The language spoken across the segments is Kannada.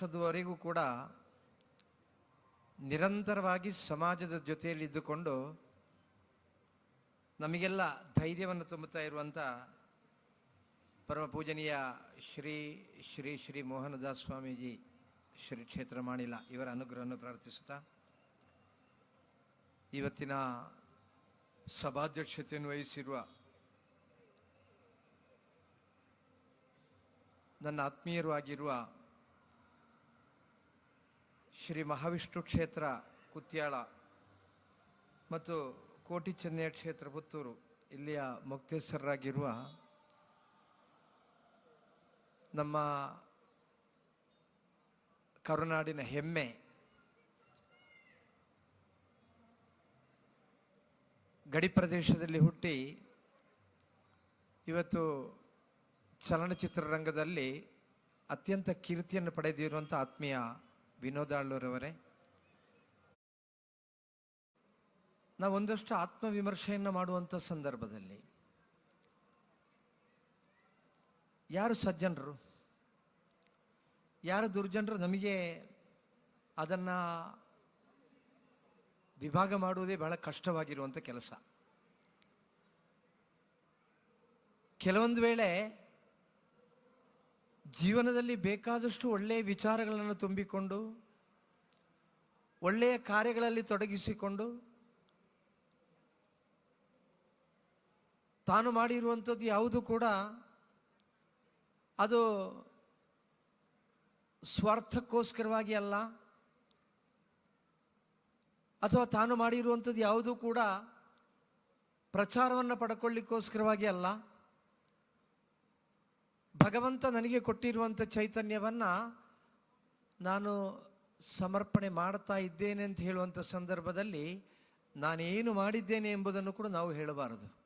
ವರ್ಷದವರೆಗೂ ಕೂಡ ನಿರಂತರವಾಗಿ ಸಮಾಜದ ಜೊತೆಯಲ್ಲಿ ಇದ್ದುಕೊಂಡು ನಮಗೆಲ್ಲ ಧೈರ್ಯವನ್ನು ತುಂಬುತ್ತಾ ಇರುವಂಥ ಪರಮ ಪೂಜನೀಯ ಶ್ರೀ ಶ್ರೀ ಶ್ರೀ ಮೋಹನದಾಸ್ ಸ್ವಾಮೀಜಿ ಶ್ರೀ ಕ್ಷೇತ್ರ ಮಾಡಿಲ್ಲ ಇವರ ಅನುಗ್ರಹವನ್ನು ಪ್ರಾರ್ಥಿಸುತ್ತಾ ಇವತ್ತಿನ ಸಭಾಧ್ಯಕ್ಷತೆಯನ್ನು ವಹಿಸಿರುವ ನನ್ನ ಆತ್ಮೀಯರು ಆಗಿರುವ ಶ್ರೀ ಮಹಾವಿಷ್ಣು ಕ್ಷೇತ್ರ, ಕುತ್ಯಾಳ ಮತ್ತು ಕೋಟಿ ಚೆನ್ನಯ್ಯ ಕ್ಷೇತ್ರ ಪುತ್ತೂರು, ಇಲ್ಲಿಯ ಮುಕ್ತೇಶ್ವರರಾಗಿರುವ ನಮ್ಮ ಕರುನಾಡಿನ ಹೆಮ್ಮೆ ಗಡಿ ಪ್ರದೇಶದಲ್ಲಿ ಹುಟ್ಟಿ ಇವತ್ತು ಚಲನಚಿತ್ರರಂಗದಲ್ಲಿ ಅತ್ಯಂತ ಕೀರ್ತಿಯನ್ನು ಪಡೆದಿರುವಂಥ ಆತ್ಮೀಯ ವಿನೋದಾಳ್ವರವರೇ ನಾವು ಒಂದಷ್ಟು ಆತ್ಮವಿಮರ್ಶೆಯನ್ನು ಮಾಡುವಂಥ ಸಂದರ್ಭದಲ್ಲಿ, ಯಾರು ಸಜ್ಜನರು? ಯಾರು ದುರ್ಜನರು? ನಮಗೆ ಅದನ್ನು ವಿಭಾಗ ಮಾಡುವುದೇ ಬಹಳ ಕಷ್ಟವಾಗಿರುವಂಥ ಕೆಲಸ. ಕೆಲವೊಂದು ವೇಳೆ ಜೀವನದಲ್ಲಿ ಬೇಕಾದಷ್ಟು ಒಳ್ಳೆಯ ವಿಚಾರಗಳನ್ನು ತುಂಬಿಕೊಂಡು, ಒಳ್ಳೆಯ ಕಾರ್ಯಗಳಲ್ಲಿ ತೊಡಗಿಸಿಕೊಂಡು, ತಾನು ಮಾಡಿರುವಂಥದ್ದು ಯಾವುದು ಕೂಡ ಅದು ಸ್ವಾರ್ಥಕ್ಕೋಸ್ಕರವಾಗಿ ಅಲ್ಲ, ಅಥವಾ ತಾನು ಮಾಡಿರುವಂಥದ್ದು ಯಾವುದೂ ಕೂಡ ಪ್ರಚಾರವನ್ನು ಪಡ್ಕೊಳ್ಳಿಕ್ಕೋಸ್ಕರವಾಗಿ ಅಲ್ಲ. ಭಗವಂತ ನನಗೆ ಕೊಟ್ಟಿರುವಂಥ ಚೈತನ್ಯವನ್ನು ನಾನು ಸಮರ್ಪಣೆ ಮಾಡ್ತಾ ಇದ್ದೇನೆ ಅಂತ ಹೇಳುವಂಥ ಸಂದರ್ಭದಲ್ಲಿ ನಾನೇನು ಮಾಡಿದ್ದೇನೆ ಎಂಬುದನ್ನು ಕೂಡ ನಾವು ಹೇಳಬಾರದು.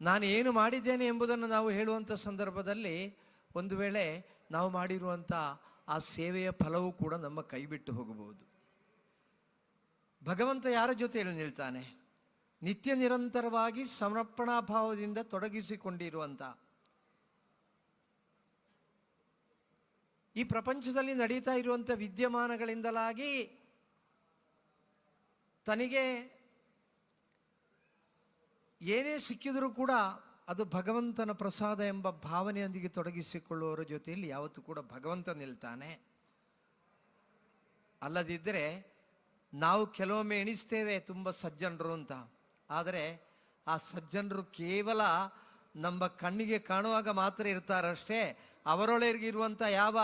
ನಾನು ಏನು ಮಾಡಿದ್ದೇನೆ ಎಂಬುದನ್ನು ನಾವು ಹೇಳುವಂಥ ಸಂದರ್ಭದಲ್ಲಿ ಒಂದು ವೇಳೆ ನಾವು ಮಾಡಿರುವಂಥ ಆ ಸೇವೆಯ ಫಲವೂ ಕೂಡ ನಮ್ಮ ಕೈ ಬಿಟ್ಟು ಹೋಗಬಹುದು. ಭಗವಂತ ಯಾರ ಜೊತೆಯಲ್ಲಿ ನಿಲ್ತಾನೆ? ನಿತ್ಯ ನಿರಂತರವಾಗಿ ಸಮರ್ಪಣಾ ಭಾವದಿಂದ ತೊಡಗಿಸಿಕೊಂಡಿರುವಂಥ ಈ ಪ್ರಪಂಚದಲ್ಲಿ ನಡೀತಾ ಇರುವಂಥ ವಿದ್ಯಮಾನಗಳಿಂದಲಾಗಿ ತನಗೆ ಏನೇ ಸಿಕ್ಕಿದರೂ ಕೂಡ ಅದು ಭಗವಂತನ ಪ್ರಸಾದ ಎಂಬ ಭಾವನೆಯೊಂದಿಗೆ ತೊಡಗಿಸಿಕೊಳ್ಳುವವರ ಜೊತೆಯಲ್ಲಿ ಯಾವತ್ತೂ ಕೂಡ ಭಗವಂತ ನಿಲ್ತಾನೆ. ಅಲ್ಲದಿದ್ದರೆ ನಾವು ಕೆಲವೊಮ್ಮೆ ಎಣಿಸ್ತೇವೆ ತುಂಬ ಸಜ್ಜನರು ಅಂತ. ಆದರೆ ಆ ಸಜ್ಜನರು ಕೇವಲ ನಮ್ಮ ಕಣ್ಣಿಗೆ ಕಾಣುವಾಗ ಮಾತ್ರ ಇರ್ತಾರಷ್ಟೇ ಅವರೊಳಗಿರುವಂಥ ಯಾವ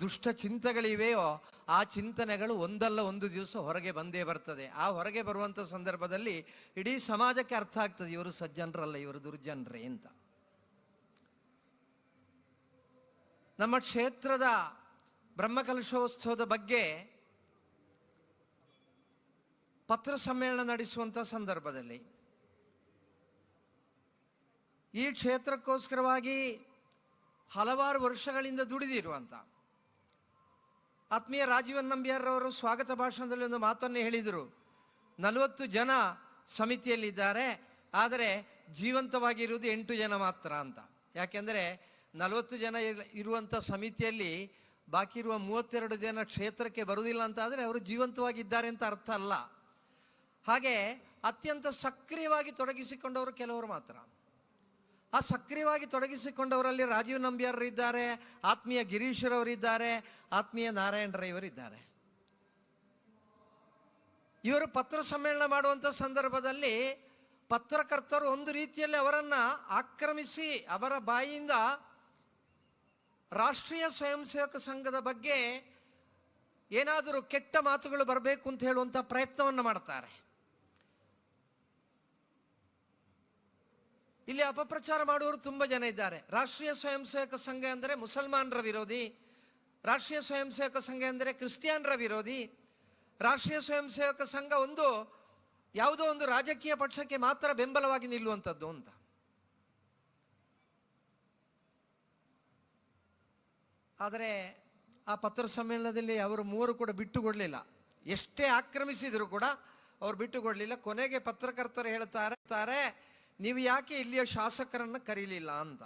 ದುಷ್ಟ ಚಿಂತೆಗಳಿವೆಯೋ ಆ ಚಿಂತನೆಗಳು ಒಂದಲ್ಲ ಒಂದು ದಿವಸ ಹೊರಗೆ ಬಂದೇ ಬರ್ತದೆ. ಆ ಹೊರಗೆ ಬರುವಂಥ ಸಂದರ್ಭದಲ್ಲಿ ಇಡೀ ಸಮಾಜಕ್ಕೆ ಅರ್ಥ ಆಗ್ತದೆ, ಇವರು ಸಜ್ಜನರಲ್ಲ, ಇವರು ದುರ್ಜನರೇ ಅಂತ. ನಮ್ಮ ಕ್ಷೇತ್ರದ ಬ್ರಹ್ಮಕಲಶೋತ್ಸವದ ಬಗ್ಗೆ ಪತ್ರ ಸಮ್ಮೇಳನ ನಡೆಸುವಂಥ ಸಂದರ್ಭದಲ್ಲಿ ಈ ಕ್ಷೇತ್ರಕ್ಕೋಸ್ಕರವಾಗಿ ಹಲವಾರು ವರ್ಷಗಳಿಂದ ದುಡಿದಿರುವಂಥ ಆತ್ಮೀಯ ರಾಜೀವನ್ ನಂಬಿಯಾರವರು ಸ್ವಾಗತ ಭಾಷಣದಲ್ಲಿ ಒಂದು ಮಾತನ್ನು ಹೇಳಿದರು. ನಲವತ್ತು ಜನ ಸಮಿತಿಯಲ್ಲಿದ್ದಾರೆ, ಆದರೆ ಜೀವಂತವಾಗಿರುವುದು ಎಂಟು ಜನ ಮಾತ್ರ ಅಂತ. ಯಾಕೆಂದರೆ ನಲವತ್ತು ಜನ ಇರ್- ಇರುವಂಥ ಸಮಿತಿಯಲ್ಲಿ ಬಾಕಿ ಇರುವ ಮೂವತ್ತೆರಡು ಜನ ಕ್ಷೇತ್ರಕ್ಕೆ ಬರುವುದಿಲ್ಲ ಅಂತ ಆದರೆ ಅವರು ಜೀವಂತವಾಗಿದ್ದಾರೆ ಅಂತ ಅರ್ಥ ಅಲ್ಲ. ಹಾಗೆ ಅತ್ಯಂತ ಸಕ್ರಿಯವಾಗಿ ತೊಡಗಿಸಿಕೊಂಡವರು ಕೆಲವರು ಮಾತ್ರ. ಆ ಸಕ್ರಿಯವಾಗಿ ತೊಡಗಿಸಿಕೊಂಡವರಲ್ಲಿ ರಾಜೀವ್ ನಂಬಿಯಾರರಿದ್ದಾರೆ, ಆತ್ಮೀಯ ಗಿರೀಶ್ವರವರಿದ್ದಾರೆ ಆತ್ಮೀಯ ನಾರಾಯಣ ರೈವರಿದ್ದಾರೆ. ಇವರು ಪತ್ರ ಸಮ್ಮೇಳನ ಮಾಡುವಂಥ ಸಂದರ್ಭದಲ್ಲಿ ಪತ್ರಕರ್ತರು ಒಂದು ರೀತಿಯಲ್ಲಿ ಅವರನ್ನು ಆಕ್ರಮಿಸಿ ಅವರ ಬಾಯಿಯಿಂದ ರಾಷ್ಟ್ರೀಯ ಸ್ವಯಂ ಸೇವಕ ಸಂಘದ ಬಗ್ಗೆ ಏನಾದರೂ ಕೆಟ್ಟ ಮಾತುಗಳು ಬರಬೇಕು ಅಂತ ಹೇಳುವಂಥ ಪ್ರಯತ್ನವನ್ನು ಮಾಡ್ತಾರೆ ಇಲ್ಲಿ ಅಪಪ್ರಚಾರ ಮಾಡುವವರು ತುಂಬ ಜನ ಇದ್ದಾರೆ. ರಾಷ್ಟ್ರೀಯ ಸ್ವಯಂ ಸೇವಕ ಸಂಘ ಅಂದರೆ ಮುಸಲ್ಮಾನರ ವಿರೋಧಿ ರಾಷ್ಟ್ರೀಯ ಸ್ವಯಂ ಸೇವಕ ಸಂಘ ಅಂದರೆ ಕ್ರಿಸ್ಟಿಯನ್ರ ವಿರೋಧಿ ರಾಷ್ಟ್ರೀಯ ಸ್ವಯಂ ಸೇವಕ ಸಂಘ ಒಂದು ಯಾವುದೋ ಒಂದು ರಾಜಕೀಯ ಪಕ್ಷಕ್ಕೆ ಮಾತ್ರ ಬೆಂಬಲವಾಗಿ ನಿಲ್ಲುವಂಥದ್ದು ಅಂತ. ಆದರೆ ಆ ಪತ್ರ ಸಮ್ಮೇಳನದಲ್ಲಿ ಅವರು ಮೂವರು ಕೂಡ ಬಿಟ್ಟುಕೊಡಲಿಲ್ಲ. ಎಷ್ಟೇ ಆಕ್ರಮಿಸಿದರೂ ಕೂಡ ಅವ್ರು ಬಿಟ್ಟುಕೊಡಲಿಲ್ಲ. ಕೊನೆಗೆ ಪತ್ರಕರ್ತರು ಹೇಳ್ತಾರೆ ತಾರೆ, ನೀವು ಯಾಕೆ ಇಲ್ಲಿಯ ಶಾಸಕರನ್ನು ಕರೀಲಿಲ್ಲ ಅಂತ?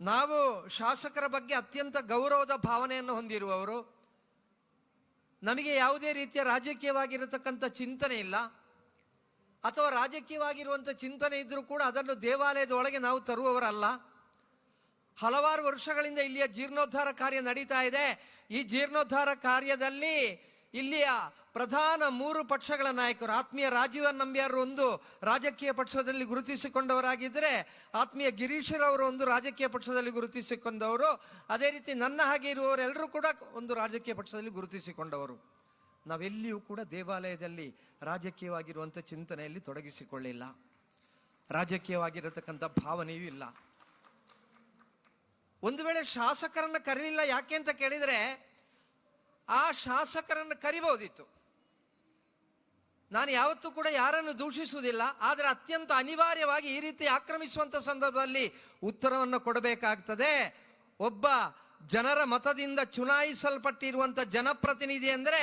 ನಾವು ಶಾಸಕರ ಬಗ್ಗೆ ಅತ್ಯಂತ ಗೌರವದ ಭಾವನೆಯನ್ನು ಹೊಂದಿರುವವರು. ನಮಗೆ ಯಾವುದೇ ರೀತಿಯ ರಾಜಕೀಯವಾಗಿರತಕ್ಕಂಥ ಚಿಂತನೆ ಇಲ್ಲ. ಅಥವಾ ರಾಜಕೀಯವಾಗಿರುವಂಥ ಚಿಂತನೆ ಇದ್ದರೂ ಕೂಡ ಅದನ್ನು ದೇವಾಲಯದ ಒಳಗೆ ನಾವು ತರುವವರಲ್ಲ. ಹಲವಾರು ವರ್ಷಗಳಿಂದ ಇಲ್ಲಿಯ ಜೀರ್ಣೋದ್ಧಾರ ಕಾರ್ಯ ನಡೀತಾ ಇದೆ. ಈ ಜೀರ್ಣೋದ್ಧಾರ ಕಾರ್ಯದಲ್ಲಿ ಇಲ್ಲಿಯ ಪ್ರಧಾನ ಮೂರು ಪಕ್ಷಗಳ ನಾಯಕರು, ಆತ್ಮೀಯ ರಾಜೀವ ನಂಬ್ಯಾರು ಒಂದು, ರಾಜಕೀಯ ಪಕ್ಷದಲ್ಲಿ ಗುರುತಿಸಿಕೊಂಡವರಾಗಿದ್ದರೆ ಆತ್ಮೀಯ ಗಿರೀಶರವರು ಒಂದು, ರಾಜಕೀಯ ಪಕ್ಷದಲ್ಲಿ ಗುರುತಿಸಿಕೊಂಡವರು. ಅದೇ ರೀತಿ ನನ್ನ ಹಾಗೆ ಇರುವವರೆಲ್ಲರೂ ಕೂಡ ಒಂದು ರಾಜಕೀಯ ಪಕ್ಷದಲ್ಲಿ ಗುರುತಿಸಿಕೊಂಡವರು. ನಾವೆಲ್ಲಿಯೂ ಕೂಡ ದೇವಾಲಯದಲ್ಲಿ ರಾಜಕೀಯವಾಗಿರುವಂಥ ಚಿಂತನೆಯಲ್ಲಿ ತೊಡಗಿಸಿಕೊಳ್ಳಿಲ್ಲ. ರಾಜಕೀಯವಾಗಿರತಕ್ಕಂಥ ಭಾವನೆಯೂ ಇಲ್ಲ. ಒಂದು ವೇಳೆ ಶಾಸಕರನ್ನು ಕರೀಲಿಲ್ಲ ಯಾಕೆ ಅಂತ ಕೇಳಿದರೆ, ಆ ಶಾಸಕರನ್ನು ಕರಿಬಹುದಿತ್ತು. ನಾನು ಯಾವತ್ತೂ ಕೂಡ ಯಾರನ್ನು ದೂಷಿಸುವುದಿಲ್ಲ, ಆದರೆ ಅತ್ಯಂತ ಅನಿವಾರ್ಯವಾಗಿ ಈ ರೀತಿ ಆಕ್ರಮಿಸುವಂಥ ಸಂದರ್ಭದಲ್ಲಿ ಉತ್ತರವನ್ನು ಕೊಡಬೇಕಾಗ್ತದೆ. ಒಬ್ಬ ಜನರ ಮತದಿಂದ ಚುನಾಯಿಸಲ್ಪಟ್ಟಿರುವಂಥ ಜನಪ್ರತಿನಿಧಿ ಅಂದರೆ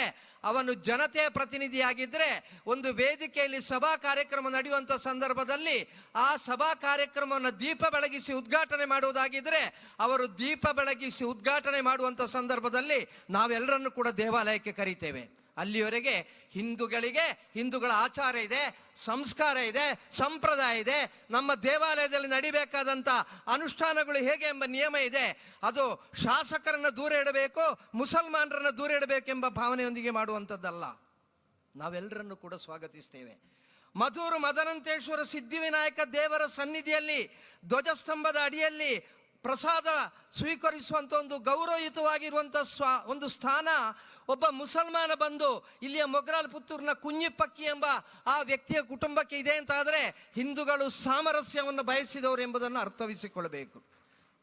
ಅವನು ಜನತೆಯ ಪ್ರತಿನಿಧಿಯಾಗಿದ್ದರೆ ಒಂದು ವೇದಿಕೆಯಲ್ಲಿ ಸಭಾ ಕಾರ್ಯಕ್ರಮ ನಡೆಯುವಂಥ ಸಂದರ್ಭದಲ್ಲಿ ಆ ಸಭಾ ಕಾರ್ಯಕ್ರಮವನ್ನು ದೀಪ ಬೆಳಗಿಸಿ ಉದ್ಘಾಟನೆ ಮಾಡುವುದಾಗಿದ್ದರೆ ಅವರು ದೀಪ ಬೆಳಗಿಸಿ ಉದ್ಘಾಟನೆ ಮಾಡುವಂಥ ಸಂದರ್ಭದಲ್ಲಿ ನಾವೆಲ್ಲರನ್ನು ಕೂಡ ದೇವಾಲಯಕ್ಕೆ ಕರೀತೇವೆ. ಅಲ್ಲಿಯವರೆಗೆ ಹಿಂದೂಗಳಿಗೆ, ಹಿಂದೂಗಳ ಆಚಾರ ಇದೆ, ಸಂಸ್ಕಾರ ಇದೆ, ಸಂಪ್ರದಾಯ ಇದೆ, ನಮ್ಮ ದೇವಾಲಯದಲ್ಲಿ ನಡಿಬೇಕಾದಂಥ ಅನುಷ್ಠಾನಗಳು ಹೇಗೆ ಎಂಬ ನಿಯಮ ಇದೆ, ಅದು ಶಾಸಕರನ್ನು ದೂರ ಇಡಬೇಕು, ಮುಸಲ್ಮಾನರನ್ನು ದೂರ ಇಡಬೇಕೆಂಬ ಭಾವನೆಯೊಂದಿಗೆ ಮಾಡುವಂಥದ್ದಲ್ಲ. ನಾವೆಲ್ಲರನ್ನು ಕೂಡ ಸ್ವಾಗತಿಸ್ತೇವೆ. ಮಧೂರು ಮದನಂತೇಶ್ವರ ಸಿದ್ಧಿವಿನಾಯಕ ದೇವರ ಸನ್ನಿಧಿಯಲ್ಲಿ, ಧ್ವಜಸ್ತಂಭದ ಅಡಿಯಲ್ಲಿ ಪ್ರಸಾದ ಸ್ವೀಕರಿಸುವಂಥ ಒಂದು ಗೌರವಯುತವಾಗಿರುವಂಥ ಸ್ವ, ಒಂದು ಸ್ಥಾನ ಒಬ್ಬ ಮುಸಲ್ಮಾನ ಬಂದು ಇಲ್ಲಿಯ ಮೊಗ್ರಾಲ್ ಪುತ್ತೂರಿನ ಕುಂಜಿಪಕ್ಕಿ ಎಂಬ ಆ ವ್ಯಕ್ತಿಯ ಕುಟುಂಬಕ್ಕೆ ಇದೆ ಅಂತ ಆದರೆ ಹಿಂದೂಗಳು ಸಾಮರಸ್ಯವನ್ನು ಬಯಸಿದವರು ಎಂಬುದನ್ನು ಅರ್ಥವಿಸಿಕೊಳ್ಳಬೇಕು.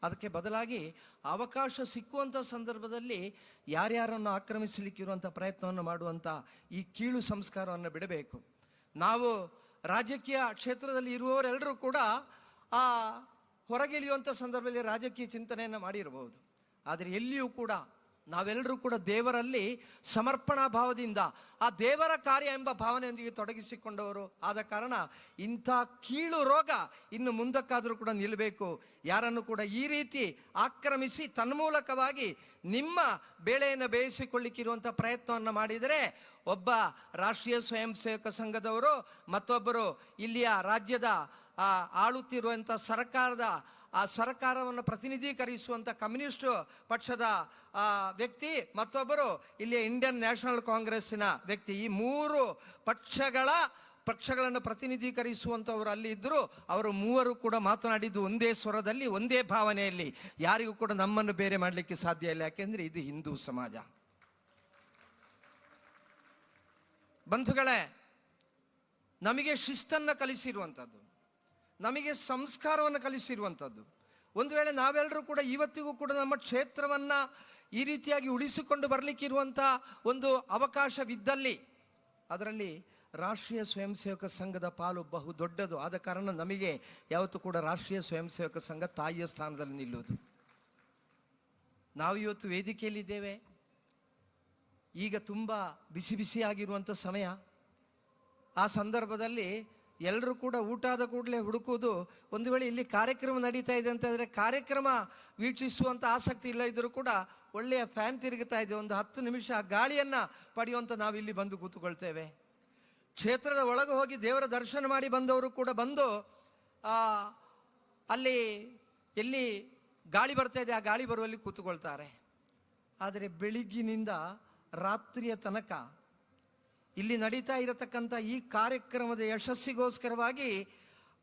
ಅದಕ್ಕೆ ಬದಲಾಗಿ ಅವಕಾಶ ಸಿಕ್ಕುವಂಥ ಸಂದರ್ಭದಲ್ಲಿ ಯಾರ್ಯಾರನ್ನು ಆಕ್ರಮಿಸಲಿಕ್ಕಿರುವಂಥ ಪ್ರಯತ್ನವನ್ನು ಮಾಡುವಂಥ ಈ ಕೀಳು ಸಂಸ್ಕಾರವನ್ನು ಬಿಡಬೇಕು. ನಾವು ರಾಜಕೀಯ ಕ್ಷೇತ್ರದಲ್ಲಿ ಇರುವವರೆಲ್ಲರೂ ಕೂಡ ಆ ಹೊರಗಿಳಿಯುವಂಥ ಸಂದರ್ಭದಲ್ಲಿ ರಾಜಕೀಯ ಚಿಂತನೆಯನ್ನು ಮಾಡಿರಬಹುದು. ಆದರೆ ಎಲ್ಲಿಯೂ ಕೂಡ ನಾವೆಲ್ಲರೂ ಕೂಡ ದೇವರಲ್ಲಿ ಸಮರ್ಪಣಾ ಭಾವದಿಂದ ಆ ದೇವರ ಕಾರ್ಯ ಎಂಬ ಭಾವನೆಯೊಂದಿಗೆ ತೊಡಗಿಸಿಕೊಂಡವರು. ಆದ ಕಾರಣ ಇಂಥ ಕೀಳು ರೋಗ ಇನ್ನು ಮುಂದಕ್ಕಾದರೂ ಕೂಡ ನಿಲ್ಲಬೇಕು. ಯಾರನ್ನು ಕೂಡ ಈ ರೀತಿ ಆಕ್ರಮಿಸಿ ತನ್ಮೂಲಕವಾಗಿ ನಿಮ್ಮ ಬೇಳೆಯನ್ನು ಬೇಯಿಸಿಕೊಳ್ಳಿಕ್ಕಿರುವಂಥ ಪ್ರಯತ್ನವನ್ನು ಮಾಡಿದರೆ ಒಬ್ಬ ರಾಷ್ಟ್ರೀಯ ಸ್ವಯಂ ಸೇವಕ ಸಂಘದವರು ಮತ್ತೊಬ್ಬರು ಇಲ್ಲಿಯ ರಾಜ್ಯದ ಆಳುತ್ತಿರುವಂಥ ಸರ್ಕಾರದ, ಆ ಸರ್ಕಾರವನ್ನು ಪ್ರತಿನಿಧೀಕರಿಸುವಂಥ ಕಮ್ಯುನಿಸ್ಟ್ ಪಕ್ಷದ ಆ, ವ್ಯಕ್ತಿ ಮತ್ತೊಬ್ಬರು ಇಲ್ಲಿ ಇಂಡಿಯನ್ ನ್ಯಾಷನಲ್ ಕಾಂಗ್ರೆಸ್ಸಿನ ವ್ಯಕ್ತಿ. ಈ ಮೂರು ಪಕ್ಷಗಳ ಪಕ್ಷಗಳನ್ನು ಪ್ರತಿನಿಧೀಕರಿಸುವಂಥವರು ಅಲ್ಲಿ ಇದ್ದರು ಅವರು ಮೂವರು ಕೂಡ ಮಾತನಾಡಿದ್ದು ಒಂದೇ ಸ್ವರದಲ್ಲಿ ಒಂದೇ ಭಾವನೆಯಲ್ಲಿ. ಯಾರಿಗೂ ಕೂಡ ನಮ್ಮನ್ನು ಬೇರೆ ಮಾಡಲಿಕ್ಕೆ ಸಾಧ್ಯ ಇಲ್ಲ. ಯಾಕೆಂದರೆ ಇದು ಹಿಂದೂ ಸಮಾಜ. ಬಂಧುಗಳೇ ನಮಗೆ ಶಿಸ್ತನ್ನು ಕಲಿಸಿರುವಂಥದ್ದು. ನಮಗೆ ಸಂಸ್ಕಾರವನ್ನು ಕಲಿಸಿರುವಂಥದ್ದು. ಒಂದು ವೇಳೆ ನಾವೆಲ್ಲರೂ ಕೂಡ ಇವತ್ತಿಗೂ ಕೂಡ ನಮ್ಮ ಕ್ಷೇತ್ರವನ್ನು ಈ ರೀತಿಯಾಗಿ ಉಳಿಸಿಕೊಂಡು ಬರಲಿಕ್ಕಿರುವಂಥ ಒಂದು ಅವಕಾಶವಿದ್ದಲ್ಲಿ ಅದರಲ್ಲಿ ರಾಷ್ಟ್ರೀಯ ಸ್ವಯಂ ಸೇವಕ ಸಂಘದ ಪಾಲು ಬಹು ದೊಡ್ಡದು. ಆದ ಕಾರಣ ನಮಗೆ ಯಾವತ್ತೂ ಕೂಡ ರಾಷ್ಟ್ರೀಯ ಸ್ವಯಂ ಸೇವಕ ಸಂಘ ತಾಯಿಯ ಸ್ಥಾನದಲ್ಲಿ ನಿಲ್ಲುವುದು. ನಾವು ಇವತ್ತು ವೇದಿಕೆಯಲ್ಲಿದ್ದೇವೆ. ಈಗ ತುಂಬ ಬಿಸಿ ಬಿಸಿಯಾಗಿರುವಂಥ ಸಮಯ. ಆ ಸಂದರ್ಭದಲ್ಲಿ ಎಲ್ಲರೂ ಕೂಡ ಊಟ ಆದ ಕೂಡಲೇ ಹುಡುಕುವುದು ಒಂದು ವೇಳೆ ಇಲ್ಲಿ ಕಾರ್ಯಕ್ರಮ ನಡೀತಾ ಇದೆ ಅಂತಂದರೆ ಕಾರ್ಯಕ್ರಮ ವೀಕ್ಷಿಸುವಂಥ ಆಸಕ್ತಿ ಇಲ್ಲ ಇದ್ದರೂ ಕೂಡ ಒಳ್ಳೆಯ ಫ್ಯಾನ್ ತಿರುಗುತ್ತಾ ಇದೆ. ಒಂದು ಹತ್ತು ನಿಮಿಷ ಗಾಳಿಯನ್ನು ಪಡೆಯುವಂಥ ನಾವು ಇಲ್ಲಿ ಬಂದು ಕೂತುಕೊಳ್ತೇವೆ. ಕ್ಷೇತ್ರದ ಒಳಗೆ ಹೋಗಿ ದೇವರ ದರ್ಶನ ಮಾಡಿ ಬಂದವರು ಕೂಡ ಬಂದು ಅಲ್ಲಿ, ಎಲ್ಲಿ ಗಾಳಿ ಬರ್ತಾ ಇದೆ ಆ ಗಾಳಿ ಬರುವಲ್ಲಿ ಕೂತ್ಕೊಳ್ತಾರೆ. ಆದರೆ ಬೆಳಿಗ್ಗಿನಿಂದ ರಾತ್ರಿಯ ತನಕ ಇಲ್ಲಿ ನಡೀತಾ ಇರತಕ್ಕಂಥ ಈ ಕಾರ್ಯಕ್ರಮದ ಯಶಸ್ಸಿಗೋಸ್ಕರವಾಗಿ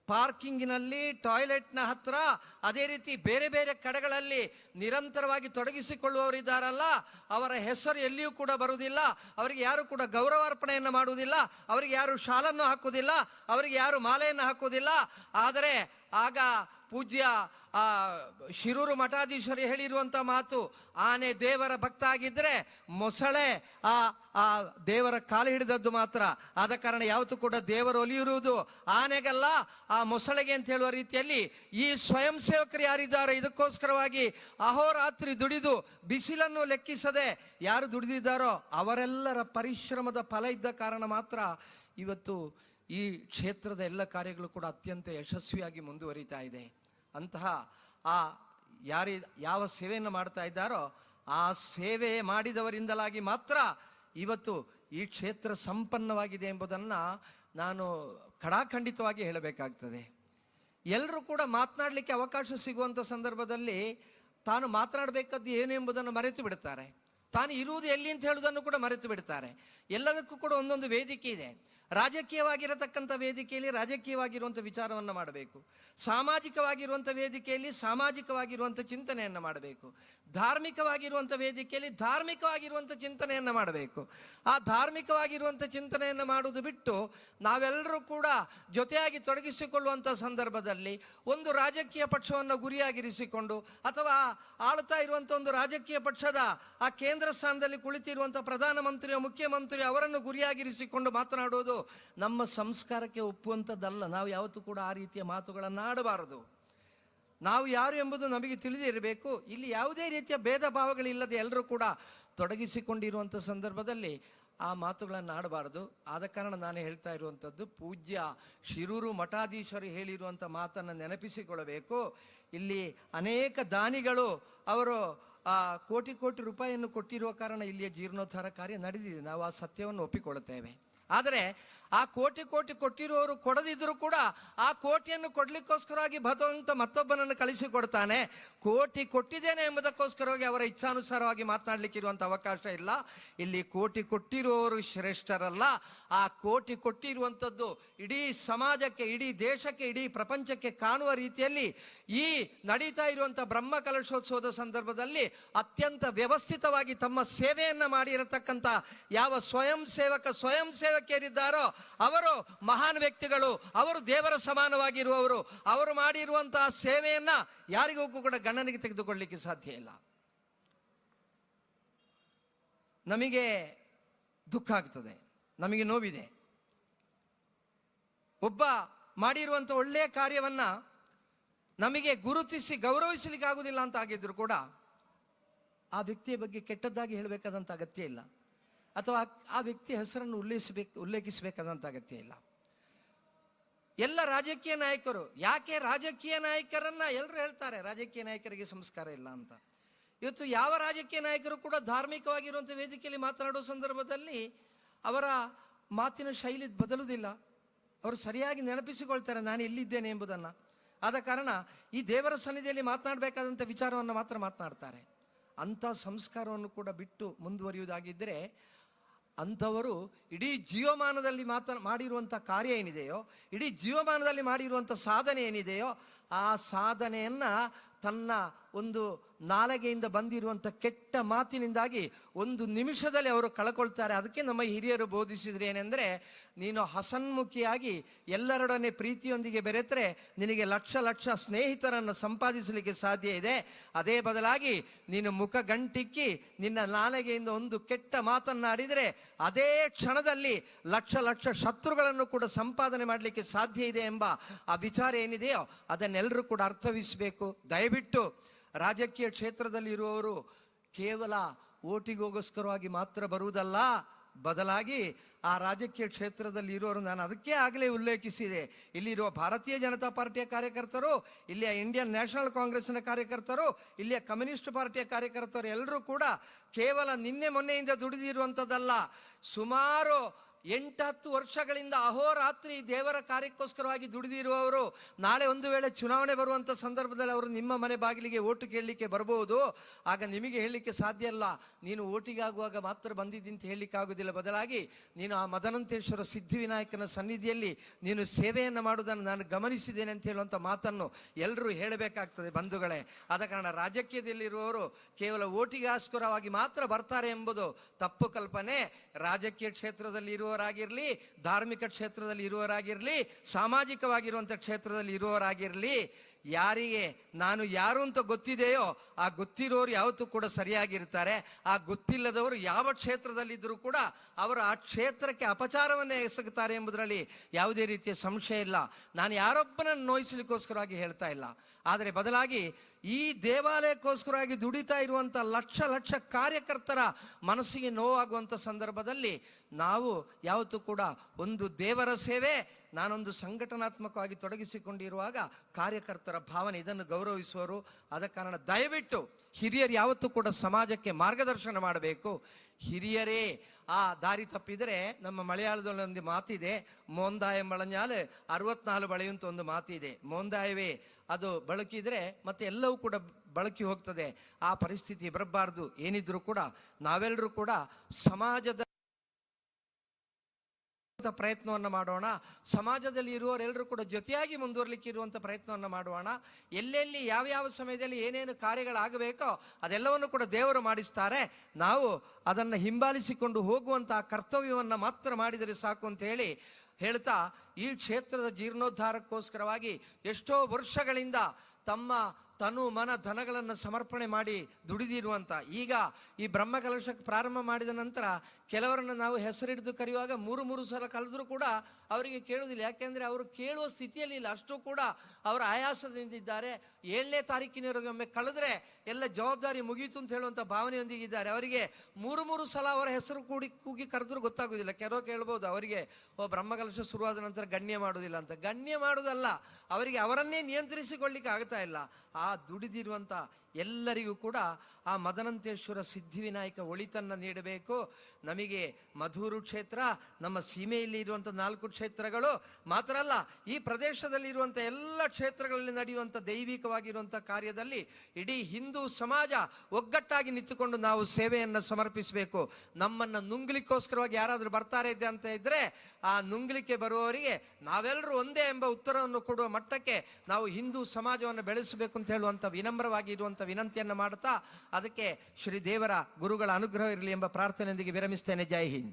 ಪಾರ್ಕಿಂಗಿನಲ್ಲಿ, ಟಾಯ್ಲೆಟ್ನ ಹತ್ರ, ಅದೇ ರೀತಿ ಬೇರೆ ಬೇರೆ ಕಡೆಗಳಲ್ಲಿ ನಿರಂತರವಾಗಿ ತೊಡಗಿಸಿಕೊಳ್ಳುವವರಿದ್ದಾರಲ್ಲ ಅವರ ಹೆಸರು ಎಲ್ಲಿಯೂ ಕೂಡ ಬರುವುದಿಲ್ಲ, ಅವರಿಗೆ ಯಾರು ಕೂಡ ಗೌರವಾರ್ಪಣೆಯನ್ನು ಮಾಡುವುದಿಲ್ಲ, ಅವರಿಗೆ ಯಾರು ಶಾಲನ್ನು ಹಾಕುವುದಿಲ್ಲ, ಅವರಿಗೆ ಯಾರು ಮಾಲೆಯನ್ನು ಹಾಕುವುದಿಲ್ಲ. ಆದರೆ ಆಗ ಪೂಜ್ಯ, ಆ, ಶಿರೂರು ಮಠಾಧೀಶರು ಹೇಳಿರುವಂಥ ಮಾತು, ಆನೆ ದೇವರ ಭಕ್ತ ಆಗಿದ್ದರೆ ಮೊಸಳೆ, ಆ ಆ, ದೇವರ ಕಾಲು ಹಿಡಿದದ್ದು ಮಾತ್ರ. ಆದ ಕಾರಣ ಯಾವತ್ತೂ ಕೂಡ ದೇವರು ಒಲಿಯಿರುವುದು ಆನೆಗಲ್ಲ, ಆ ಮೊಸಳೆಗೆ ಅಂತ ಹೇಳುವ ರೀತಿಯಲ್ಲಿ ಈ ಸ್ವಯಂ ಸೇವಕರು ಯಾರಿದ್ದಾರೆ, ಇದಕ್ಕೋಸ್ಕರವಾಗಿ ಅಹೋರಾತ್ರಿ ದುಡಿದು ಬಿಸಿಲನ್ನು ಲೆಕ್ಕಿಸದೆ ಯಾರು ದುಡಿದಿದ್ದಾರೋ ಅವರೆಲ್ಲರ ಪರಿಶ್ರಮದ ಫಲ ಇದ್ದ ಕಾರಣ ಮಾತ್ರ ಇವತ್ತು ಈ ಕ್ಷೇತ್ರದ ಎಲ್ಲ ಕಾರ್ಯಗಳು ಕೂಡ ಅತ್ಯಂತ ಯಶಸ್ವಿಯಾಗಿ ಮುಂದುವರಿತಾ ಇದೆ. ಅಂತಹ ಆ ಯಾರು ಯಾವ ಸೇವೆಯನ್ನು ಮಾಡ್ತಾ ಇದ್ದಾರೋ ಆ ಸೇವೆ ಮಾಡಿದವರಿಂದಲಾಗಿ ಮಾತ್ರ ಇವತ್ತು ಈ ಕ್ಷೇತ್ರ ಸಂಪನ್ನವಾಗಿದೆ ಎಂಬುದನ್ನು ನಾನು ಕಡಾಖಂಡಿತವಾಗಿ ಹೇಳಬೇಕಾಗ್ತದೆ. ಎಲ್ಲರೂ ಕೂಡ ಮಾತನಾಡಲಿಕ್ಕೆ ಅವಕಾಶ ಸಿಗುವಂಥ ಸಂದರ್ಭದಲ್ಲಿ ತಾನು ಮಾತನಾಡಬೇಕಾದ್ದು ಏನು ಎಂಬುದನ್ನು ಮರೆತು ಬಿಡ್ತಾರೆ. ತಾನು ಇರುವುದು ಎಲ್ಲಿ ಅಂತ ಹೇಳುವುದನ್ನು ಕೂಡ ಮರೆತು ಬಿಡ್ತಾರೆ. ಎಲ್ಲದಕ್ಕೂ ಕೂಡ ಒಂದೊಂದು ವೇದಿಕೆ ಇದೆ. ರಾಜಕೀಯವಾಗಿರತಕ್ಕಂಥ ವೇದಿಕೆಯಲ್ಲಿ ರಾಜಕೀಯವಾಗಿರುವಂಥ ವಿಚಾರವನ್ನು ಮಾಡಬೇಕು. ಸಾಮಾಜಿಕವಾಗಿರುವಂಥ ವೇದಿಕೆಯಲ್ಲಿ ಸಾಮಾಜಿಕವಾಗಿರುವಂಥ ಚಿಂತನೆಯನ್ನು ಮಾಡಬೇಕು. ಧಾರ್ಮಿಕವಾಗಿರುವಂಥ ವೇದಿಕೆಯಲ್ಲಿ ಧಾರ್ಮಿಕವಾಗಿರುವಂಥ ಚಿಂತನೆಯನ್ನು ಮಾಡಬೇಕು. ಆ ಧಾರ್ಮಿಕವಾಗಿರುವಂಥ ಚಿಂತನೆಯನ್ನು ಮಾಡುವುದು ಬಿಟ್ಟು ನಾವೆಲ್ಲರೂ ಕೂಡ ಜೊತೆಯಾಗಿ ತೊಡಗಿಸಿಕೊಳ್ಳುವಂಥ ಸಂದರ್ಭದಲ್ಲಿ ಒಂದು ರಾಜಕೀಯ ಪಕ್ಷವನ್ನು ಗುರಿಯಾಗಿರಿಸಿಕೊಂಡು ಅಥವಾ ಆಳ್ತಾ ಇರುವಂಥ ಒಂದು ರಾಜಕೀಯ ಪಕ್ಷದ ಆ ಕೇಂದ್ರ ಸ್ಥಾನದಲ್ಲಿ ಕುಳಿತಿರುವಂಥ ಪ್ರಧಾನಮಂತ್ರಿಯ ಮುಖ್ಯಮಂತ್ರಿ ಅವರನ್ನು ಗುರಿಯಾಗಿರಿಸಿಕೊಂಡು ಮಾತನಾಡುವುದು ನಮ್ಮ ಸಂಸ್ಕಾರಕ್ಕೆ ಒಪ್ಪುವಂಥದ್ದಲ್ಲ. ನಾವು ಯಾವತ್ತೂ ಕೂಡ ಆ ರೀತಿಯ ಮಾತುಗಳನ್ನು ಆಡಬಾರದು. ನಾವು ಯಾರು ಎಂಬುದು ನಮಗೆ ತಿಳಿದಿರಬೇಕು ಇಲ್ಲಿ ಯಾವುದೇ ರೀತಿಯ ಭೇದ ಭಾವಗಳಿಲ್ಲದೆ ಎಲ್ಲರೂ ಕೂಡ ತೊಡಗಿಸಿಕೊಂಡಿರುವಂಥ ಸಂದರ್ಭದಲ್ಲಿ ಆ ಮಾತುಗಳನ್ನು ಆಡಬಾರದು. ಆದ ಕಾರಣ ನಾನು ಹೇಳ್ತಾ ಇರುವಂಥದ್ದು, ಪೂಜ್ಯ ಶಿರೂರು ಮಠಾಧೀಶರು ಹೇಳಿರುವಂಥ ಮಾತನ್ನು ನೆನಪಿಸಿಕೊಳ್ಳಬೇಕು. ಇಲ್ಲಿ ಅನೇಕ ದಾನಿಗಳು ಅವರು ಆ ಕೋಟಿ ಕೋಟಿ ರೂಪಾಯಿಯನ್ನು ಕೊಟ್ಟಿರುವ ಕಾರಣ ಇಲ್ಲಿಯ ಜೀರ್ಣೋದ್ಧಾರ ಕಾರ್ಯ ನಡೆದಿದೆ. ನಾವು ಆ ಸತ್ಯವನ್ನು ಒಪ್ಪಿಕೊಳ್ಳುತ್ತೇವೆ. ಆದರೆ ಆ ಕೋಟಿ ಕೋಟಿ ಕೊಟ್ಟಿರುವವರು ಕೊಡದಿದ್ದರೂ ಕೂಡ ಆ ಕೋಟಿಯನ್ನು ಕೊಡಲಿಕ್ಕೋಸ್ಕರವಾಗಿ ಭಗವಂತ ಮತ್ತೊಬ್ಬನನ್ನು ಕಳಿಸಿಕೊಡ್ತಾನೆ ಕೋಟಿ ಕೊಟ್ಟಿದ್ದೇನೆ ಎಂಬುದಕ್ಕೋಸ್ಕರವಾಗಿ ಅವರ ಇಚ್ಛಾನುಸಾರವಾಗಿ ಮಾತನಾಡಲಿಕ್ಕೆ ಇರುವಂಥ ಅವಕಾಶ ಇಲ್ಲ. ಇಲ್ಲಿ ಕೋಟಿ ಕೊಟ್ಟಿರುವವರು ಶ್ರೇಷ್ಠರಲ್ಲ. ಆ ಕೋಟಿ ಕೊಟ್ಟಿರುವಂಥದ್ದು ಇಡೀ ಸಮಾಜಕ್ಕೆ, ಇಡೀ ದೇಶಕ್ಕೆ, ಇಡೀ ಪ್ರಪಂಚಕ್ಕೆ ಕಾಣುವ ರೀತಿಯಲ್ಲಿ ಈ ನಡೀತಾ ಇರುವಂಥ ಬ್ರಹ್ಮ ಕಲಶೋತ್ಸವದ ಸಂದರ್ಭದಲ್ಲಿ ಅತ್ಯಂತ ವ್ಯವಸ್ಥಿತವಾಗಿ ತಮ್ಮ ಸೇವೆಯನ್ನು ಮಾಡಿರತಕ್ಕಂಥ ಯಾವ ಸ್ವಯಂ ಸೇವಕ, ಸ್ವಯಂ ಸೇವಕಿಯರಿದ್ದಾರೋ ಅವರು ಮಹಾನ್ ವ್ಯಕ್ತಿಗಳು, ಅವರು ದೇವರ ಸಮಾನವಾಗಿರುವವರು, ಅವರು ಮಾಡಿರುವಂತಹ ಸೇವೆಯನ್ನು ಯಾರಿಗೂ ಕೂಡ ಗಣನೆಗೆ ತೆಗೆದುಕೊಳ್ಳಲಿಕ್ಕೆ ಸಾಧ್ಯ ಇಲ್ಲ. ನಮಗೆ ದುಃಖ ಆಗ್ತದೆ, ನಮಗೆ ನೋವಿದೆ. ಒಬ್ಬ ಮಾಡಿರುವಂಥ ಒಳ್ಳೆಯ ಕಾರ್ಯವನ್ನ ನಮಗೆ ಗುರುತಿಸಿ ಗೌರವಿಸಲಿಕ್ಕೆ ಆಗುದಿಲ್ಲ ಅಂತ ಆಗಿದ್ರು ಕೂಡ ಆ ವ್ಯಕ್ತಿಯ ಬಗ್ಗೆ ಕೆಟ್ಟದ್ದಾಗಿ ಹೇಳಬೇಕಾದಂಥ ಅಗತ್ಯ ಇಲ್ಲ. ಅಥವಾ ಆ ವ್ಯಕ್ತಿಯ ಹೆಸರನ್ನು ಉಲ್ಲೇಖಿಸಬೇಕು ಉಲ್ಲೇಖಿಸಬೇಕಾದಂಥ ಅಗತ್ಯ ಇಲ್ಲ. ಎಲ್ಲ ರಾಜಕೀಯ ನಾಯಕರು, ಯಾಕೆ ರಾಜಕೀಯ ನಾಯಕರನ್ನ ಎಲ್ಲರೂ ಹೇಳ್ತಾರೆ, ರಾಜಕೀಯ ನಾಯಕರಿಗೆ ಸಂಸ್ಕಾರ ಇಲ್ಲ ಅಂತ. ಇವತ್ತು ಯಾವ ರಾಜಕೀಯ ನಾಯಕರು ಕೂಡ ಧಾರ್ಮಿಕವಾಗಿರುವಂಥ ವೇದಿಕೆಯಲ್ಲಿ ಮಾತನಾಡುವ ಸಂದರ್ಭದಲ್ಲಿ ಅವರ ಮಾತಿನ ಶೈಲಿ ಬದಲುವುದಿಲ್ಲ. ಅವರು ಸರಿಯಾಗಿ ನೆನಪಿಸಿಕೊಳ್ತಾರೆ, ನಾನು ಎಲ್ಲಿದ್ದೇನೆ ಎಂಬುದನ್ನು. ಆದ ಕಾರಣ ಈ ದೇವರ ಸನ್ನಿಧಿಯಲ್ಲಿ ಮಾತನಾಡಬೇಕಾದಂಥ ವಿಚಾರವನ್ನು ಮಾತ್ರ ಮಾತನಾಡ್ತಾರೆ. ಅಂಥ ಸಂಸ್ಕಾರವನ್ನು ಕೂಡ ಬಿಟ್ಟು ಮುಂದುವರಿಯುವುದಾಗಿದ್ದರೆ ಅಂಥವರು ಇಡೀ ಜೀವಮಾನದಲ್ಲಿ ಮಾತ, ಮಾಡಿರುವಂಥ ಕಾರ್ಯ ಏನಿದೆಯೋ, ಇಡೀ ಜೀವಮಾನದಲ್ಲಿ ಮಾಡಿರುವಂಥ ಸಾಧನೆ ಏನಿದೆಯೋ, ಆ ಸಾಧನೆಯನ್ನು ತನ್ನ ಒಂದು ನಾಲಗೆಯಿಂದ ಬಂದಿರುವಂಥ ಕೆಟ್ಟ ಮಾತಿನಿಂದಾಗಿ ಒಂದು ನಿಮಿಷದಲ್ಲಿ ಅವರು ಕಳ್ಕೊಳ್ತಾರೆ. ಅದಕ್ಕೆ ನಮ್ಮ ಹಿರಿಯರು ಬೋಧಿಸಿದ್ರು ಏನೆಂದರೆ, ನೀನು ಹಸನ್ಮುಖಿಯಾಗಿ ಎಲ್ಲರೊಡನೆ ಪ್ರೀತಿಯೊಂದಿಗೆ ಬೆರೆತರೆ, ನಿನಗೆ ಲಕ್ಷ ಲಕ್ಷ ಸ್ನೇಹಿತರನ್ನು ಸಂಪಾದಿಸಲಿಕ್ಕೆ ಸಾಧ್ಯ ಇದೆ. ಅದೇ ಬದಲಾಗಿ ನೀನು ಮುಖ ಗಂಟಿಕ್ಕಿ ನಿನ್ನ ನಾಲಗೆಯಿಂದ ಒಂದು ಕೆಟ್ಟ ಮಾತನ್ನಾಡಿದರೆ, ಅದೇ ಕ್ಷಣದಲ್ಲಿ ಲಕ್ಷ ಲಕ್ಷ ಶತ್ರುಗಳನ್ನು ಕೂಡ ಸಂಪಾದನೆ ಮಾಡಲಿಕ್ಕೆ ಸಾಧ್ಯ ಇದೆ ಎಂಬ ಆ ವಿಚಾರ ಏನಿದೆಯೋ ಅದನ್ನೆಲ್ಲರೂ ಕೂಡ ಅರ್ಥವಿಸಬೇಕು. ದಯವಿಟ್ಟು ರಾಜಕೀಯ ಕ್ಷೇತ್ರದಲ್ಲಿ ಇರುವವರು ಕೇವಲ ಓಟಿಗೋಸ್ಕರವಾಗಿ ಮಾತ್ರ ಬರುವುದಲ್ಲ, ಬದಲಾಗಿ ಆ ರಾಜಕೀಯ ಕ್ಷೇತ್ರದಲ್ಲಿ ಇರೋರು ನಾನು ಅದಕ್ಕೆ ಆಗಲೇ ಉಲ್ಲೇಖಿಸಿದೆ. ಇಲ್ಲಿರುವ ಭಾರತೀಯ ಜನತಾ ಪಾರ್ಟಿಯ ಕಾರ್ಯಕರ್ತರು, ಇಲ್ಲಿಯ ಇಂಡಿಯನ್ ನ್ಯಾಷನಲ್ ಕಾಂಗ್ರೆಸ್ನ ಕಾರ್ಯಕರ್ತರು, ಇಲ್ಲಿಯ ಕಮ್ಯುನಿಸ್ಟ್ ಪಾರ್ಟಿಯ ಕಾರ್ಯಕರ್ತರು ಎಲ್ಲರೂ ಕೂಡ ಕೇವಲ ನಿನ್ನೆ ಮೊನ್ನೆಯಿಂದ ದುಡಿದಿರುವಂಥದ್ದಲ್ಲ. ಸುಮಾರು ಎಂಟು ಹತ್ತು ವರ್ಷಗಳಿಂದ ಅಹೋರಾತ್ರಿ ದೇವರ ಕಾರ್ಯಕ್ಕೋಸ್ಕರವಾಗಿ ದುಡಿದಿರುವವರು ನಾಳೆ ಒಂದು ವೇಳೆ ಚುನಾವಣೆ ಬರುವಂಥ ಸಂದರ್ಭದಲ್ಲಿ ಅವರು ನಿಮ್ಮ ಮನೆ ಬಾಗಿಲಿಗೆ ಓಟು ಕೇಳಲಿಕ್ಕೆ ಬರಬಹುದು ಆಗ ನಿಮಗೆ ಹೇಳಲಿಕ್ಕೆ ಸಾಧ್ಯ ಅಲ್ಲ. ನೀನು ಓಟಿಗಾಗುವಾಗ ಮಾತ್ರ ಬಂದಿದ್ದಿ ಅಂತ ಹೇಳಲಿಕ್ಕೆ ಆಗುವುದಿಲ್ಲ. ಬದಲಾಗಿ ನೀನು ಆ ಮದನಂತೇಶ್ವರ ಸಿದ್ಧಿವಿನಾಯಕನ ಸನ್ನಿಧಿಯಲ್ಲಿ ನೀನು ಸೇವೆಯನ್ನು ಮಾಡುವುದನ್ನು ನಾನು ಗಮನಿಸಿದ್ದೇನೆ ಅಂತ ಹೇಳುವಂಥ ಮಾತನ್ನು ಎಲ್ಲರೂ ಹೇಳಬೇಕಾಗ್ತದೆ ಬಂಧುಗಳೇ. ಆದ ಕಾರಣ ರಾಜಕೀಯದಲ್ಲಿರುವವರು ಕೇವಲ ಓಟಿಗಾಸ್ಕರವಾಗಿ ಮಾತ್ರ ಬರ್ತಾರೆ ಎಂಬುದು ತಪ್ಪು ಕಲ್ಪನೆ. ರಾಜಕೀಯ ಕ್ಷೇತ್ರದಲ್ಲಿ ಇರುವವರಾಗಿರಲಿ ಧಾರ್ಮಿಕ ಕ್ಷೇತ್ರದಲ್ಲಿ ಇರುವವರಾಗಿರಲಿ ಸಾಮಾಜಿಕವಾಗಿರುವಂಥ ಕ್ಷೇತ್ರದಲ್ಲಿ ಇರುವವರಾಗಿರಲಿ ಯಾರಿಗೆ ನಾನು ಯಾರು ಅಂತ ಗೊತ್ತಿದೆಯೋ ಆ ಗೊತ್ತಿರೋರು ಯಾವತ್ತೂ ಕೂಡ ಸರಿಯಾಗಿರ್ತಾರೆ. ಆ ಗೊತ್ತಿಲ್ಲದವರು ಯಾವ ಕ್ಷೇತ್ರದಲ್ಲಿದ್ದರೂ ಕೂಡ ಅವರು ಆ ಕ್ಷೇತ್ರಕ್ಕೆ ಅಪಚಾರವನ್ನೇ ಎಸಗುತ್ತಾರೆ ಎಂಬುದರಲ್ಲಿ ಯಾವುದೇ ರೀತಿಯ ಸಂಶಯ ಇಲ್ಲ. ನಾನು ಯಾರೊಬ್ಬನನ್ನು ನೋಯಿಸಲಿಕ್ಕೋಸ್ಕರವಾಗಿ ಹೇಳ್ತಾ ಇಲ್ಲ. ಆದರೆ ಬದಲಾಗಿ ಈ ದೇವಾಲಯಕ್ಕೋಸ್ಕರವಾಗಿ ದುಡಿತಾ ಇರುವಂಥ ಲಕ್ಷ ಲಕ್ಷ ಕಾರ್ಯಕರ್ತರ ಮನಸ್ಸಿಗೆ ನೋವಾಗುವಂಥ ಸಂದರ್ಭದಲ್ಲಿ ನಾವು ಯಾವತ್ತೂ ಕೂಡ ಒಂದು ದೇವರ ಸೇವೆ ನಾನೊಂದು ಸಂಘಟನಾತ್ಮಕವಾಗಿ ತೊಡಗಿಸಿಕೊಂಡಿರುವಾಗ ಕಾರ್ಯಕರ್ತರ ಭಾವನೆ ಇದನ್ನು ಗೌರವಿಸುವರು. ಆದ ಕಾರಣ ದಯವಿಟ್ಟು ಹಿರಿಯರು ಯಾವತ್ತೂ ಕೂಡ ಸಮಾಜಕ್ಕೆ ಮಾರ್ಗದರ್ಶನ ಮಾಡಬೇಕು. ಹಿರಿಯರೇ, ಆ ದಾರಿ ತಪ್ಪಿದರೆ ನಮ್ಮ ಮಲಯಾಳದಲ್ಲೊಂದು ಮಾತಿದೆ. ಮೋಂದಾಯ ಮಳಂಜಾಲೆ ಅರವತ್ನಾಲ್ಕು ಬಳೆಯುವಂತ ಒಂದು ಮಾತಿದೆ. ಮೋಂದಾಯವೇ, ಅದು ಬಳಕಿದರೆ ಮತ್ತೆ ಎಲ್ಲವೂ ಕೂಡ ಬಳಕಿ ಹೋಗ್ತದೆ. ಆ ಪರಿಸ್ಥಿತಿ ಬರಬಾರ್ದು. ಏನಿದ್ರೂ ಕೂಡ ನಾವೆಲ್ಲರೂ ಕೂಡ ಸಮಾಜದ ಪ್ರಯತ್ನವನ್ನು ಮಾಡೋಣ. ಸಮಾಜದಲ್ಲಿ ಇರುವವರೆಲ್ಲರೂ ಕೂಡ ಜೊತೆಯಾಗಿ ಮುಂದುವರಲಿಕ್ಕೆ ಇರುವಂಥ ಪ್ರಯತ್ನವನ್ನು ಮಾಡೋಣ. ಎಲ್ಲೆಲ್ಲಿ ಯಾವ ಯಾವ ಸಮಯದಲ್ಲಿ ಏನೇನು ಕಾರ್ಯಗಳಾಗಬೇಕೋ ಅದೆಲ್ಲವನ್ನು ಕೂಡ ದೇವರು ಮಾಡಿಸ್ತಾರೆ. ನಾವು ಅದನ್ನು ಹಿಂಬಾಲಿಸಿಕೊಂಡು ಹೋಗುವಂಥ ಕರ್ತವ್ಯವನ್ನು ಮಾತ್ರ ಮಾಡಿದರೆ ಸಾಕು ಅಂತ ಹೇಳಿ ಹೇಳ್ತಾ, ಈ ಕ್ಷೇತ್ರದ ಜೀರ್ಣೋದ್ಧಾರಕ್ಕೋಸ್ಕರವಾಗಿ ಎಷ್ಟೋ ವರ್ಷಗಳಿಂದ ತಮ್ಮ ತನು ಮನ ಧನಗಳನ್ನು ಸಮರ್ಪಣೆ ಮಾಡಿ ದುಡಿದಿರುವಂಥ ಈಗ ಈ ಬ್ರಹ್ಮಕಲಶಕ್ಕೆ ಪ್ರಾರಂಭ ಮಾಡಿದ ನಂತರ ಕೆಲವರನ್ನು ನಾವು ಹೆಸರಿಡಿದು ಕರೆಯುವಾಗ ಮೂರು ಮೂರು ಸಲ ಕಳೆದರೂ ಕೂಡ ಅವರಿಗೆ ಕೇಳುವುದಿಲ್ಲ. ಯಾಕೆಂದರೆ ಅವರು ಕೇಳುವ ಸ್ಥಿತಿಯಲ್ಲಿ ಇಲ್ಲ. ಅಷ್ಟು ಕೂಡ ಅವರ ಆಯಾಸದಿಂದಿದ್ದಾರೆ. ಏಳನೇ ತಾರೀಕಿನವರೆಗೆ ಒಮ್ಮೆ ಕಳೆದ್ರೆ ಎಲ್ಲ ಜವಾಬ್ದಾರಿ ಮುಗೀತು ಅಂತ ಹೇಳುವಂಥ ಭಾವನೆಯೊಂದಿಗಿದ್ದಾರೆ ಅವರಿಗೆ ಮೂರು ಮೂರು ಸಲ ಅವರ ಹೆಸರು ಕೂಡಿ ಕೂಗಿ ಕರೆದ್ರೂ ಗೊತ್ತಾಗೋದಿಲ್ಲ ಕೆಲವು ಕೇಳ್ಬೋದು, ಅವರಿಗೆ, ಓ ಬ್ರಹ್ಮಕಲಶ ಶುರುವಾದ ನಂತರ ಗಣ್ಯ ಮಾಡೋದಿಲ್ಲ ಅಂತ. ಗಣ್ಯ ಮಾಡೋದಲ್ಲ ಅವರಿಗೆ ಅವರನ್ನೇ ನಿಯಂತ್ರಿಸಿಕೊಳ್ಳಿಕ್ಕೆ ಆಗ್ತಾ ಇಲ್ಲ. ಆ ದುಡಿದಿರುವಂಥ ಎಲ್ಲರಿಗೂ ಕೂಡ ಆ ಮದನಂತೇಶ್ವರ ಸಿದ್ಧಿವಿನಾಯಕ ಒಳಿತನ್ನು ನೀಡಬೇಕು. ನಮಗೆ ಮಧೂರು ಕ್ಷೇತ್ರ, ನಮ್ಮ ಸೀಮೆಯಲ್ಲಿ ಇರುವಂಥ ನಾಲ್ಕು ಕ್ಷೇತ್ರಗಳು ಮಾತ್ರ ಅಲ್ಲ, ಈ ಪ್ರದೇಶದಲ್ಲಿ ಇರುವಂಥ ಎಲ್ಲ ಕ್ಷೇತ್ರಗಳಲ್ಲಿ ನಡೆಯುವಂಥ ದೈವಿಕವಾಗಿರುವಂಥ ಕಾರ್ಯದಲ್ಲಿ ಇಡೀ ಹಿಂದೂ ಸಮಾಜ ಒಗ್ಗಟ್ಟಾಗಿ ನಿಂತುಕೊಂಡು ನಾವು ಸೇವೆಯನ್ನು ಸಮರ್ಪಿಸಬೇಕು. ನಮ್ಮನ್ನು ನುಂಗ್ಲಿಕ್ಕೋಸ್ಕರವಾಗಿ ಯಾರಾದರೂ ಬರ್ತಾರೆ ಇದೆ ಅಂತ ಇದ್ದರೆ ಆ ನುಂಗ್ಲಿಕ್ಕೆ ಬರುವವರಿಗೆ ನಾವೆಲ್ಲರೂ ಒಂದೇ ಎಂಬ ಉತ್ತರವನ್ನು ಕೊಡುವ ಮಟ್ಟಕ್ಕೆ ನಾವು ಹಿಂದೂ ಸಮಾಜವನ್ನು ಬೆಳೆಸಬೇಕು ಅಂತ ಹೇಳುವಂಥ ವಿನಮ್ರವಾಗಿ ಇರುವಂಥ ವಿನಂತಿಯನ್ನು ಮಾಡ್ತಾ, ಅದಕ್ಕೆ ಶ್ರೀ ದೇವರ ಗುರುಗಳ ಅನುಗ್ರಹ ಇರಲಿ ಎಂಬ ಪ್ರಾರ್ಥನೆಯೊಂದಿಗೆ ವಿರಮಿಸ್ತೇನೆ afghanistan jai hind